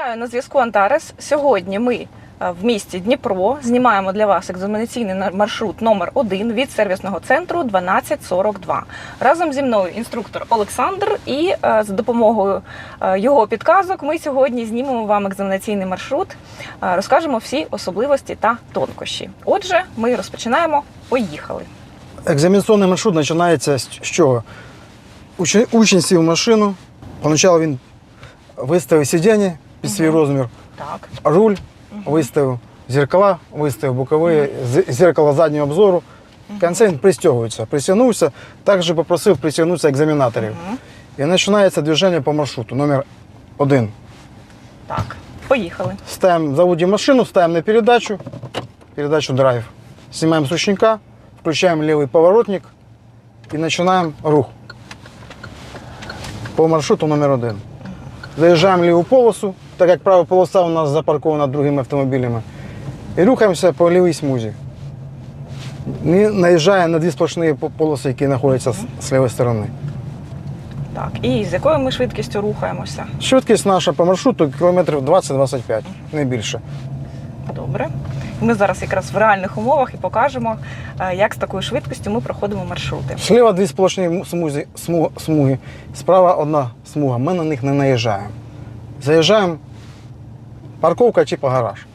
Вітаю на зв'язку Антарес. Сьогодні ми е, в місті Дніпро знімаємо для вас екзаменаційний маршрут номер 1 від сервісного центру 1242. Разом зі мною інструктор Олександр, і е, за допомогою е, його підказок ми сьогодні знімемо вам екзаменаційний маршрут, розкажемо всі особливості та тонкощі. Отже, ми розпочинаємо. Поїхали. Екзаменаційний маршрут починається з чого? Учень сів в машину. Поначалу він виставив сидіння під свій розмір, Так. руль виставив, зеркала виставив, бокові, зеркало заднього обзору. Він пристягується. Пристягнувся, також попросив пристягнутися екзаменаторів. І починається движення по маршруту номер один. Так. Поїхали. Ставим, заводим машину, ставим на передачу, передачу драйв. Снимаем с ручника, включаем левый поворотник и начинаем рух по маршруту номер один. Заезжаем в левую полосу, так как правая полоса у нас запаркована другими автомобилями. І рухаємося по лівій смузі. Не наїжджає на дві сплошні полоси, які знаходяться з, лівої сторони. Так. І з якою ми швидкістю рухаємося? Швидкість наша по маршруту кілометрів 20-25, не більше. Добре. Ми зараз якраз в реальних умовах і покажемо, е, як з такою швидкістю ми проходимо маршрути. Сліва дві сплошні смузі, сму- смуги, справа одна смуга. Ми на них не наїжджаємо. Заїжджаємо, парковка типу гараж.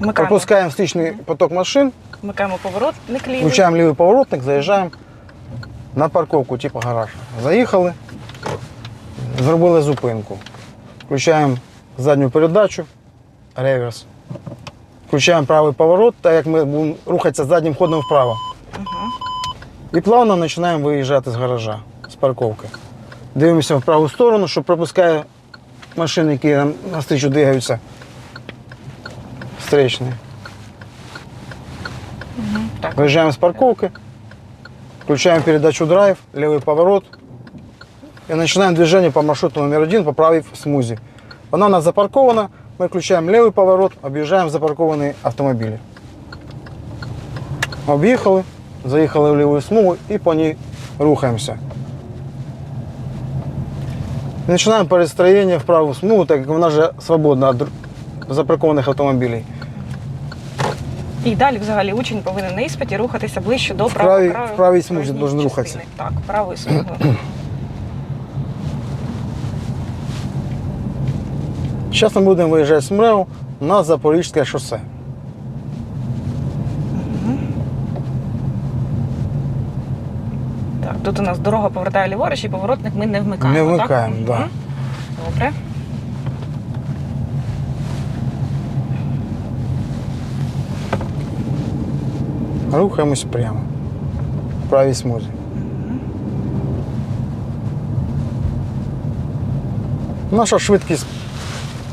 Вмикаємо, Пропускаємо встрічний поток машин, вмикаємо поворотник лівий. включаємо лівий поворотник, заїжджаємо на парковку, типу гараж. Заїхали, зробили зупинку. Включаємо задню передачу, реверс. Включаємо правий поворот, так як ми будемо рухатися заднім ходом вправо. І плавно починаємо виїжджати з гаража, з парковки. Дивимося в праву сторону, що пропускає машини, які нам навстрічу двигаються. Встречні. Так. Виїжджаємо з парковки, включаємо передачу драйв, лівий поворот і починаємо движення по маршруту номер 1 по правій смузі. Вона у нас запаркована, ми включаємо лівий поворот, об'їжджаємо запарковані автомобілі. Об'їхали, заїхали в ліву смугу і по ній рухаємося. І починаємо перестроєння в праву смугу, так як вона вже свободна від запаркованих автомобілів. І далі взагалі учень повинен на іспиті рухатися ближче до В правої правій- правої в правій смузі должен рухатися. Так, правої смуги. Зараз ми будемо виїжджати з МРЕО на Запорізьке шосе. Так, тут у нас дорога повертає ліворуч і поворотник ми не вмикаємо. Не вмикаємо, так? да. Добре. Рухаємось прямо. В правій смузі. Наша швидкість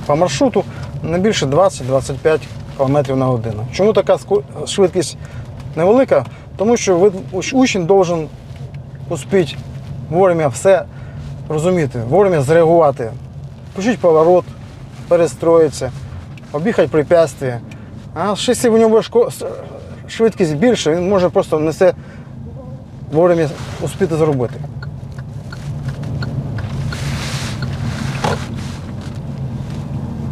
по маршруту не більше 20-25 км на годину. Чому така швидкість невелика? Тому що учень должен успіти вовремя все розуміти, вовремя зреагувати, включити поворот, перестроїтися, об'їхати препятствия. А якщо в нього швидкість більше, він може просто не все вовремя успіти зробити.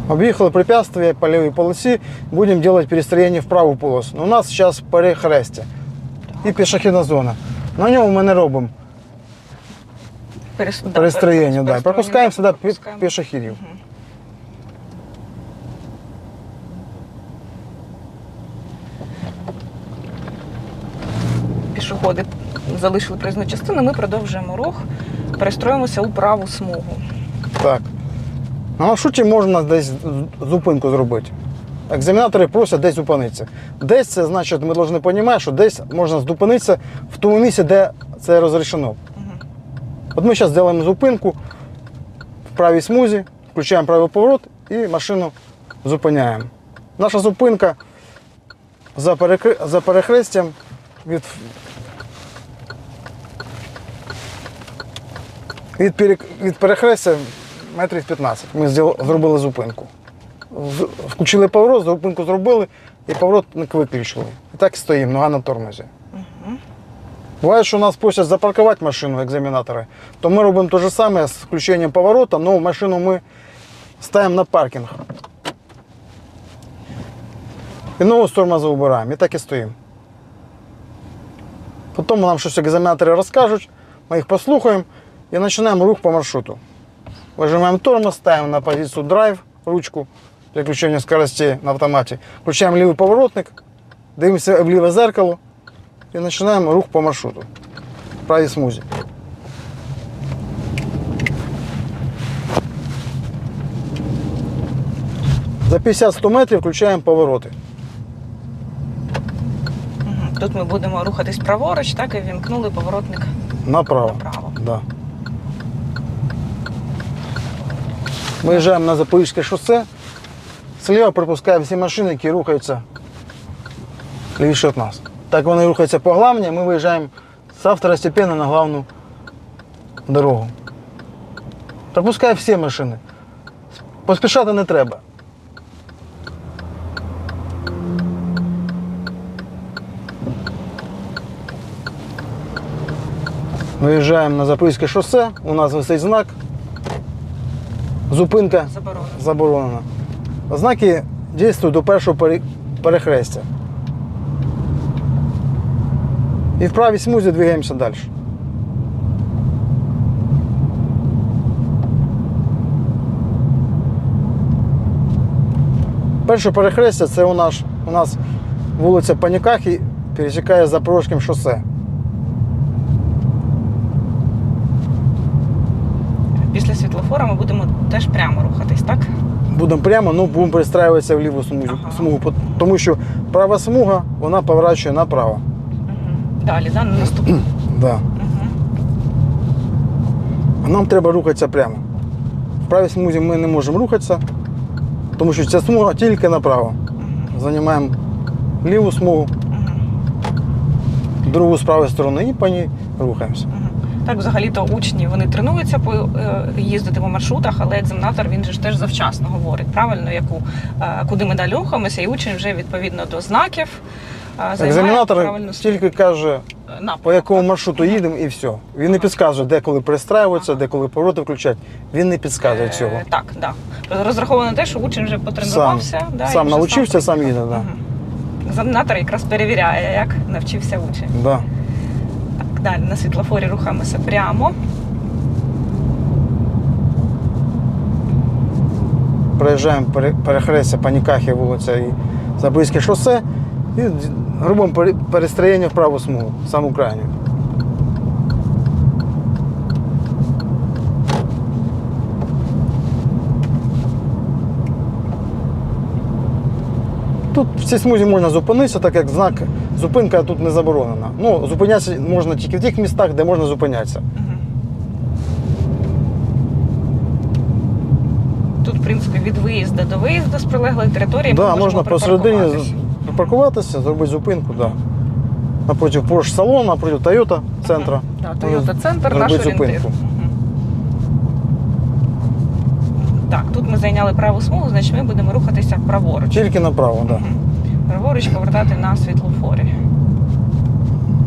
Объехали препятствие по левой полосе, будем делать перестроение в правую полосу. У нас сейчас перехрестя і пішохідна зона. На ньому ми не робимо Перес... да, перестроєння. Да. Пропускаємо сюди пі- пропускаємо. пішохідів. Пішоходи залишили проїзну частину, ми продовжуємо рух, перестроїмося у праву смугу. Так. На маршруті можна десь зупинку зробити. Екзаменатори просять десь зупинитися. Десь це значить, ми повинні розуміти, що десь можна зупинитися в тому місці, де це розрішено. От ми зараз зробимо зупинку в правій смузі, включаємо правий поворот і машину зупиняємо. Наша зупинка за, перекри... за перехрестям від, від, перек... від перехрестя метрів 15. Ми зробили зупинку. Включили поворот, зупинку зробили і поворотник виключили. І так і стоїмо, нога на тормозі. Буває, що нас просять запаркувати машину екзаменатори, то ми робимо те ж саме з включенням поворота, але машину ми ставимо на паркінг. І ногу з тормоза убираємо. І так і стоїмо. Потім нам щось екзаменатори розкажуть, ми їх послухаємо і починаємо рух по маршруту. Вижимаємо тормоз, ставимо на позицію драйв, ручку для включення скорості на автоматі. Включаємо лівий поворотник, дивимося в ліве зеркало і починаємо рух по маршруту. В правій смузі. За 50-100 метрів включаємо повороти. Тут ми будемо рухатись праворуч, так і вімкнули поворотник Направо. направо. Да. Виїжджаємо на Запорізьке шосе. Сліва пропускаємо всі машини, які рухаються лівіше від нас. Так вони рухаються по главній, ми виїжджаємо з второстепенно на главну дорогу. Пропускаємо всі машини. Поспішати не треба. Виїжджаємо на Запорізьке шосе, у нас висить знак. Зупинка заборонена. Знаки дійствують до першого перехрестя. І в правій смузі двигаємося далі. Перше перехрестя це у нас, у нас вулиця Панікахі пересікає Запорізьким шосе. Після світлофора ми будемо теж прямо рухатись, так? Будемо прямо, ну будемо перестраюватися в ліву смугу, Ага. смугу, тому що права смуга вона поворачує направо. Далі, да, на наступну. Да. А нам треба рухатися прямо. В правій смузі ми не можемо рухатися, тому що ця смуга тільки направо. Займаємо ліву смугу, другу з правої сторони і по ній рухаємося. Так, взагалі-то учні вони тренуються по е, їздити по маршрутах, але екзаменатор він же ж теж завчасно говорить правильно, яку е, куди ми далі рухаємося, і учень вже відповідно до знаків. е, займає Екзаменатор тільки каже, напрямок. по якому маршруту їдемо і все. Він не підказує, де коли перестраюватися, де коли повороти включати. Він не підказує Е, цього. Так, да. Розраховано те, що учень вже потренувався. да, сам навчився, сам їде, да. Мгм. Екзаменатор якраз перевіряє, як навчився учень. Да. Далі на світлофорі рухаємося прямо. Проїжджаємо перехрестя Панікахи, вулиця і Запорізьке шосе і грубим перестроєння в праву смугу, саму крайню. Тут в цій смузі можна зупинитися, так як знак зупинка тут не заборонена. Ну, зупинятися можна тільки в тих містах, де можна зупинятися. Тут, в принципі, від виїзду до виїзду з прилеглої території. Да, можна посередині припаркуватися, зробити зупинку, да. Напроти Porsche салону, напроти Toyota центра. Да, Toyota центр, наш орієнтир. зупинку. Мгм. Так, тут ми зайняли праву смугу, значить ми будемо рухатися праворуч. Тільки направо, да. Мгм. Праворуч повертати на світлофорі.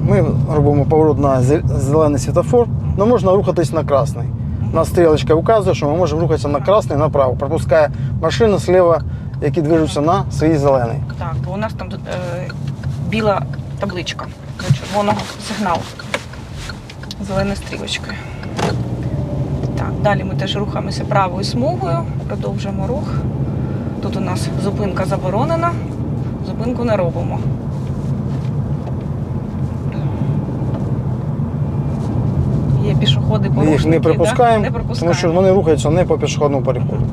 Ми робимо поворот на зелений світофор, але можна рухатись на красний. У нас стрілочка вказує, що ми можемо рухатися на красний направо. Пропускає машини зліва, які движуться на свій зелений. Так, бо у нас там е, біла табличка до червоного сигналу. Зеленою стрілочкою. Далі ми теж рухаємося правою смугою, продовжуємо рух. Тут у нас зупинка заборонена, зупинку не робимо. Є пішоходи Ми порушники. їх не да? пропускаємо, не тому що вони рухаються не по пішохідному переходу.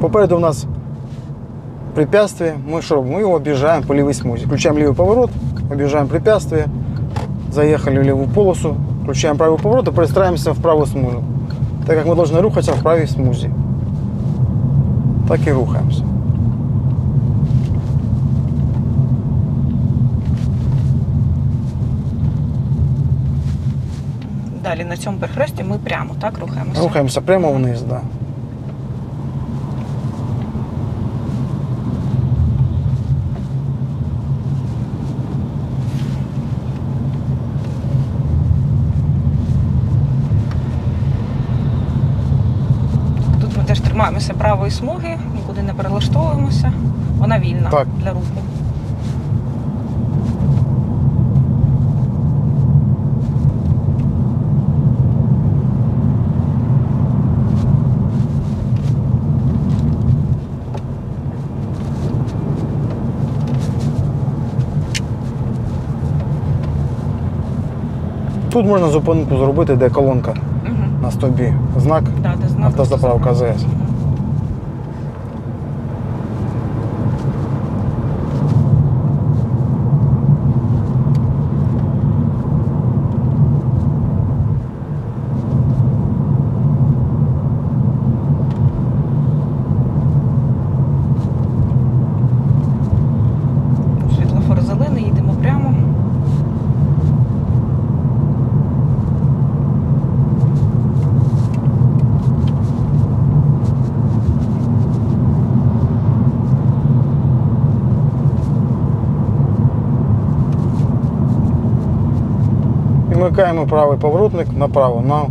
Попереду у нас препятствие. Ми що робимо? Ми його об'їжджаємо по лівій смузі. Включаємо лівий поворот, об'їжджаємо препятствие, заїхали в ліву полосу, включаємо правий поворот і перестраємося в праву смузу. Так как мы должны рухаться в правій смузи. Так и рухаемся. Далі на цьому перехресті ми прямо так рухаємося. Рухаємося прямо вниз, так. Да. Тримаємося правої смуги, нікуди не перелаштовуємося. Вона вільна Так. для руху. Тут можна зупинку зробити, де колонка Угу. на стовбі. Знак Да, де знак автозаправка АЗС. Мгм. Світлофор зелений, їдемо прямо. І вмикаємо правий поворотник направо на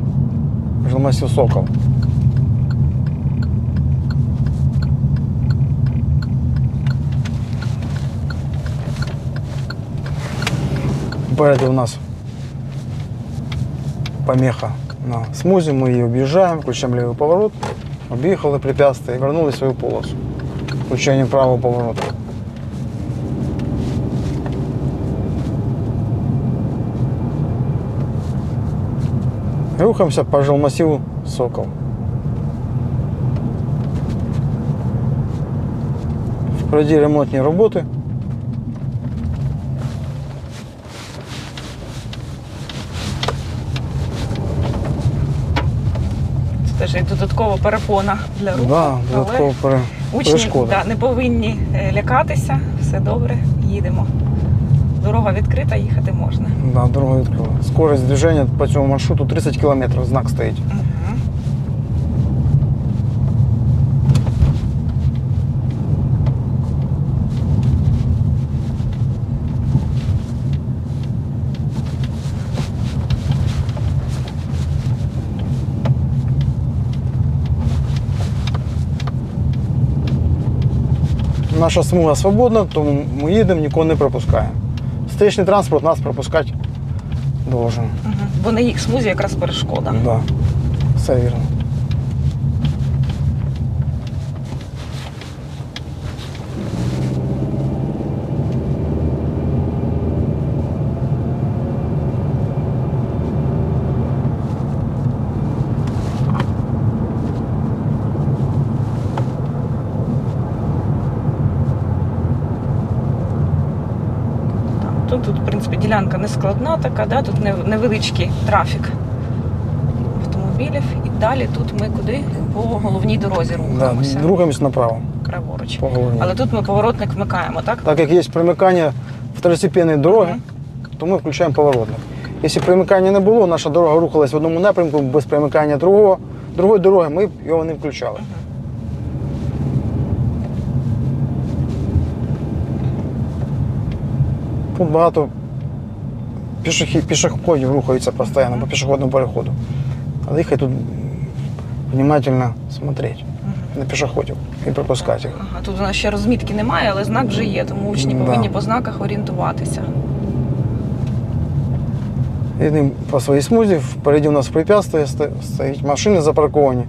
жилмасів Сокол. Спереді у нас помеха на смузі, ми її об'їжджаємо, включаємо лівий поворот, об'їхали препятствие і вернули в свою полосу. Включення правого повороту. Рухаемся по жилмассиву Сокол. Впереди ремонтні роботи. Це теж як додаткова перепона для руху. Да, але додатково пере... Учні перешкода. да, не повинні е, лякатися, все добре, їдемо. Дорога відкрита, їхати можна. Да, дорога відкрила. Скорость движения по цьому маршруту 30 км, знак стоїть. Мгм. Наша смуга свободна, тому ми їдемо, нікого не пропускаємо. Встречний транспорт нас пропускати должен. Угу. Бо на їх смузі якраз перешкода. Да, все вірно. Так, Тут, в принципі, ділянка не складна така, да? тут невеличкий трафік автомобілів. І далі тут ми куди? По головній дорозі Да, рухаємося. рухаємось направо. Праворуч. Але тут ми поворотник вмикаємо, так? Так як є примикання второстепенної дороги, Мгм. то ми включаємо поворотник. Якщо примикання не було, наша дорога рухалась в одному напрямку без примикання другого, другої дороги, ми його не включали. Тут багато пішохід, пішоходів рухаються постійно по пішохідному переходу. Але їхати тут внимательно смотреть на пішоходів і пропускати їх. Ага, тут у нас ще розмітки немає, але знак вже є, тому учні Да. повинні по знаках орієнтуватися. Едем по своей смузе, впереди у нас препятствие, сто- стоит машины запарковані.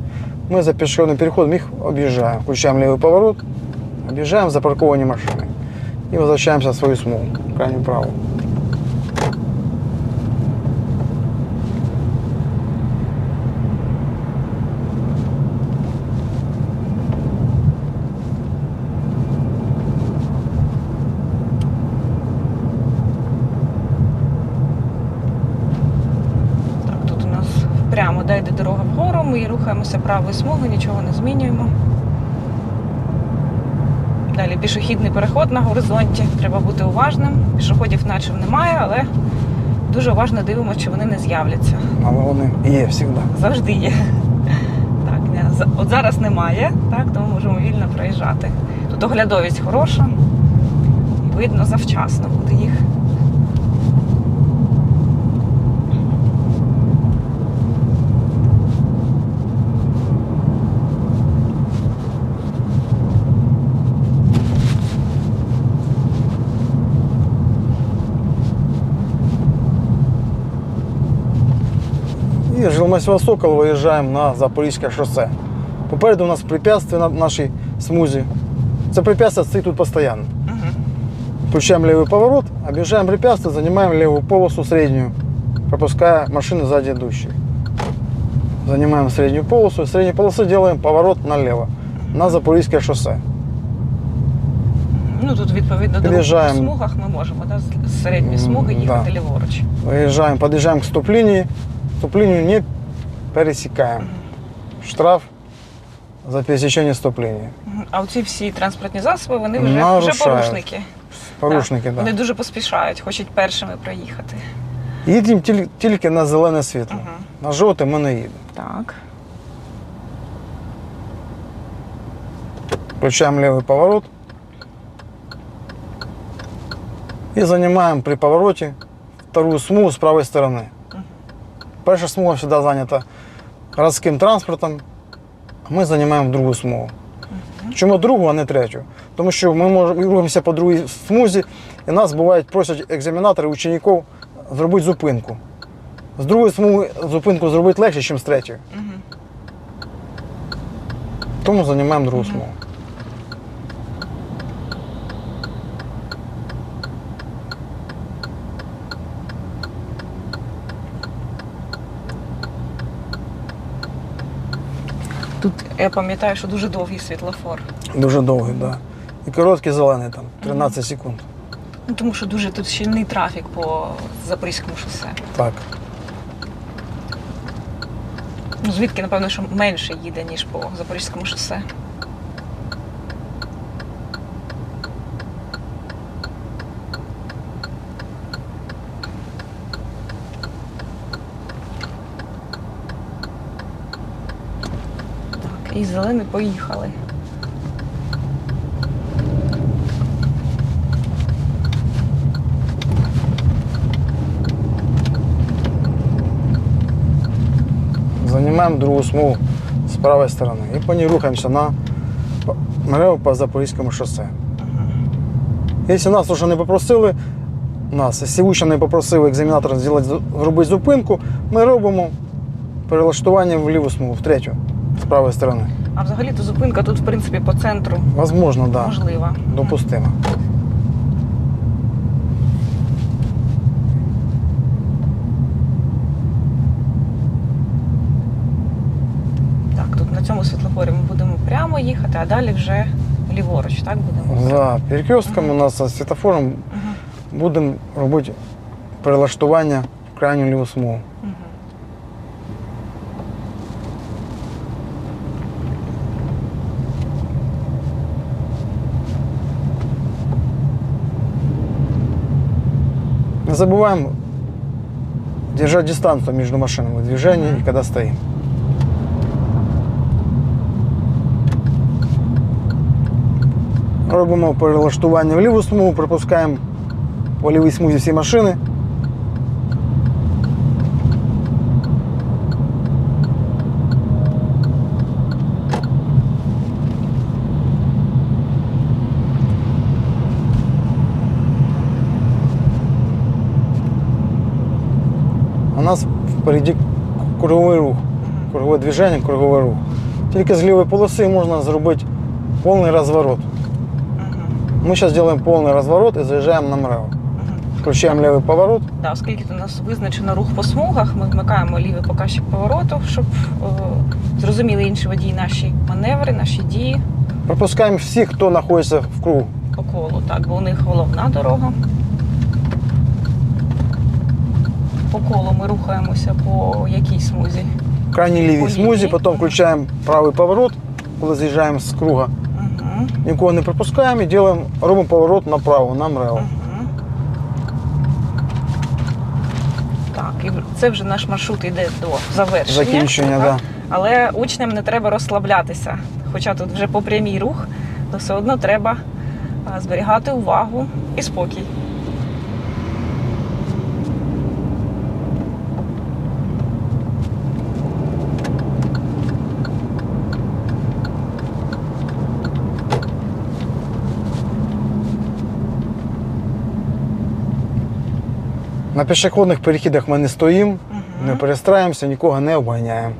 Мы за пешеходным переходом их объезжаем. Включаем левый поворот, объезжаем запаркованные машины. И возвращаемся в свою смугу, крайнюю правую. Прямо да, йде дорога вгору, ми рухаємося правою смугою, нічого не змінюємо. Далі пішохідний переход на горизонті. Треба бути уважним. Пішоходів наче немає, але дуже уважно дивимося, чи вони не з'являться. Але вони є завжди. Завжди є. Так, от зараз немає, так, тому можемо вільно проїжджати. Тут оглядовість хороша. І видно завчасно буде їх. Село село Сокол виїжджаємо на Запорізьке шосе. Попереду у нас препятствие на нашій смузі. Це препятствие стоїть тут постійно. Угу. Включаем левый поворот, объезжаем препятствие, занимаем левую полосу среднюю, пропуская машины сзади идущие. Занимаем среднюю полосу, из средней полосы делаем поворот налево, на Запорізьке шосе. Ну тут відповідно до Під'їжджаємо. руху по смугах ми можемо да, з- з середньої смуги М, їхати да. ліворуч. Выезжаем, подъезжаем к стоп-линии, стоп-линию не пересекаем. Штраф за пересечение стоп-линии. Мгм. А оці всі транспортні засоби, вони вже, вже Нарушають. порушники. Порушники, Так. да. Вони дуже поспішають, хочуть першими проїхати. Їдемо тіль- тільки на зелене світло. Угу. На жовте ми не їдемо. Так. Включаем левый поворот. И занимаем при повороте вторую смугу с правой стороны. Перша смуга всегда занята городским транспортом, а ми займаємо другу смугу. Чому другу, а не третю? Тому що ми можемо рухаємося по другій смузі, і нас бувають просять екзаменатори учнів зробити зупинку. З другої смуги зупинку зробити легше, ніж з третьої. Тому займаємо другу смугу. Тут я пам'ятаю, що дуже довгий світлофор. Дуже довгий, так. Да. І короткий зелений там, 13 секунд. Ну, тому що дуже тут щільний трафік по Запорізькому шосе. Так. Ну, звідки, напевно, що менше їде, ніж по Запорізькому шосе. Так, і зелені поїхали. Занимаем другую смугу с правой стороны. И по ней рухаемся на по- по Запорізькому шосе. Якщо нас вже не попросили, нас, якщо учень не попросив екзаменатор зробити, зупинку, ми робимо перелаштування в ліву смугу, в третю, з правої сторони. А взагалі то зупинка тут, в принципі, по центру Возможно, так. Да. можлива. Допустимо. Так, тут на цьому світлофорі ми будемо прямо їхати, а далі вже ліворуч, так будемо? За перекрестком у нас з світофором будемо робити перелаштування в крайню ліву смугу. Не забываем держать дистанцию между машинами в движении Мгм. и когда стоим. Робимо перелаштування в ліву смугу, пропускаємо по лівій смузі всі машини. Впереді круговий рух, кругове движення, круговий рух. Тільки з лівої полоси можна зробити повний розворот. Ми зараз робимо повний розворот і заїжджаємо на МРЕО. Включаємо лівий поворот. Да, оскільки у нас визначено рух по смугах, ми вмикаємо лівий показчик повороту, щоб о, зрозуміли інші водії наші маневри, наші дії Пропускаємо всіх, хто знаходиться в кругу. по колу, так, бо у них головна дорога. По колу ми рухаємося по якій смузі. Крайній лівій смузі, потім включаємо правий поворот, коли з'їжджаємо з круга. Угу. Нікого не пропускаємо і робимо, робимо поворот направо, на МРЕО. Угу. Так, і це вже наш маршрут йде до завершення. Закінчення, так? да. Але учням не треба розслаблятися. Хоча тут вже по прямій рух, то все одно треба зберігати увагу і спокій. На пішохідних перехідах ми не стоїмо, Угу. Не перестраємося, нікого не обганяємо.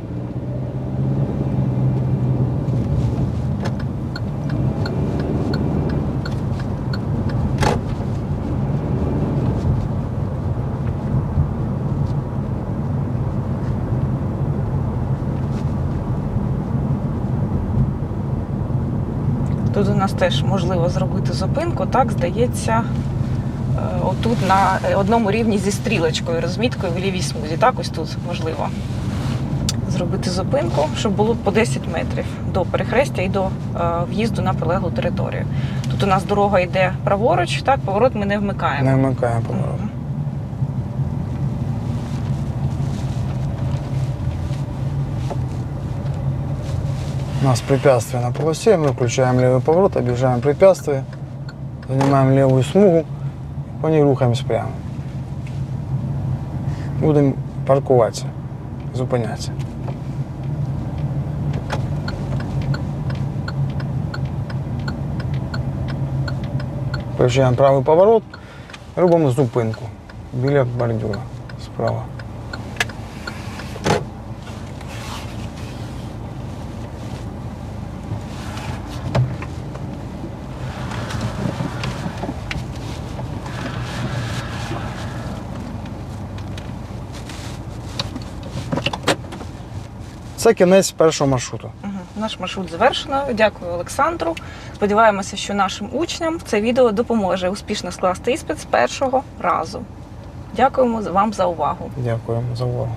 Тут у нас теж можливо зробити зупинку, так здається, отут на е, одному рівні зі стрілочкою, розміткою в лівій смузі. Так, ось тут можливо зробити зупинку, щоб було по 10 метрів до перехрестя і до е, в'їзду на прилеглу територію. Тут у нас дорога йде праворуч, так, поворот ми не вмикаємо. Не вмикаємо поворот. Мгм. У нас препятствие на полосе, мы включаем левый поворот, объезжаем препятствие, занимаем левую смугу, ней рухаємось прямо. Будемо паркуватися, зупинятися. Приїжджаємо правий поворот, робимо зупинку біля бордюра справа. Це кінець першого маршруту. Наш маршрут завершено. Дякую Олександру. Сподіваємося, що нашим учням це відео допоможе успішно скласти іспит з першого разу. Дякуємо вам за увагу. Дякуємо за увагу.